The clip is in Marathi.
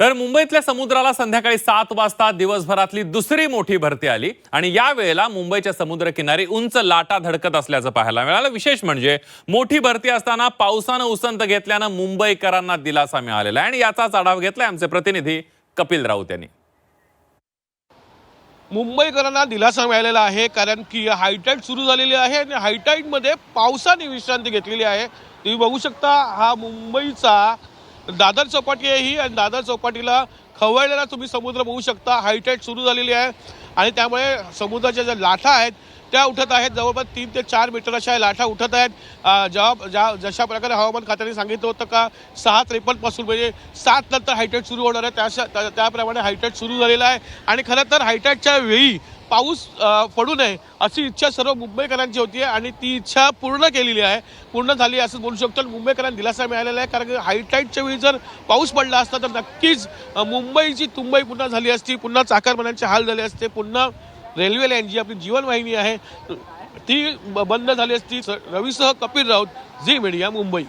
तर मुंबईतल्या समुद्राला संध्याकाळी सात वाजता दिवसभरातली दुसरी मोठी भरती आली. आणि या वेळेला मुंबईच्या समुद्रकिनारी उंच लाटा धडकत असल्याचं पाहायला मिळालं. विशेष म्हणजे मोठी भरती असताना पावसानं उसंत घेतल्यानं मुंबईकरांना दिलासा मिळालेला आहे. आणि याचाच आढावा घेतलाय आमचे प्रतिनिधी कपिल राऊत यांनी. मुंबईकरांना दिलासा मिळालेला आहे कारण की हायटाईट सुरू झालेली आहे आणि हायटाईटमध्ये पावसाने विश्रांती घेतलेली आहे. तुम्ही बघू शकता हा मुंबईचा दादर चौपाटी आहे ही आणि दादर चौपाटीला खवळलेला तुम्ही समुद्र बघू शकता. हायटाईट सुरू झालेली आहे. आणि त्यामुळे समुद्राच्या ज्या लाटा आहेत त्या उठत आहेत. जवळपास तीन ते चार मीटर अशा लाटा उठत आहेत. जेव्हा ज्या जशा प्रकारे हवामान खात्याने सांगितलं होतं का सहा त्रेपन्नपासून म्हणजे सात नंतर हायटाईट सुरू होणार आहे. त्या त्या- त्याप्रमाणे हायटाईट सुरू झालेला आहे. आणि खरं तर हायटाईटच्या वेळी पाऊस पडू नये अशी इच्छा सर्व मुंबईकरांची होती आणि ती इच्छा पूर्ण केलेली आहे. पूर्ण झाली असं बोलू शकतो आणि मुंबईकरांना दिलासा मिळालेला आहे कारण की हायटाईटच्या वेळी जर पाऊस पडला असता तर नक्कीच मुंबईची तुंबई पुन्हा झाली असती पुन्हा चाकरमान्यांचे हाल झाले असते पुन्हा रेल्वे लाईन जी आपली जीवनवाहिनी आहे. ती ब- बंद झाली असती. स- रवीसह कपिल राऊत झी मीडिया मुंबई.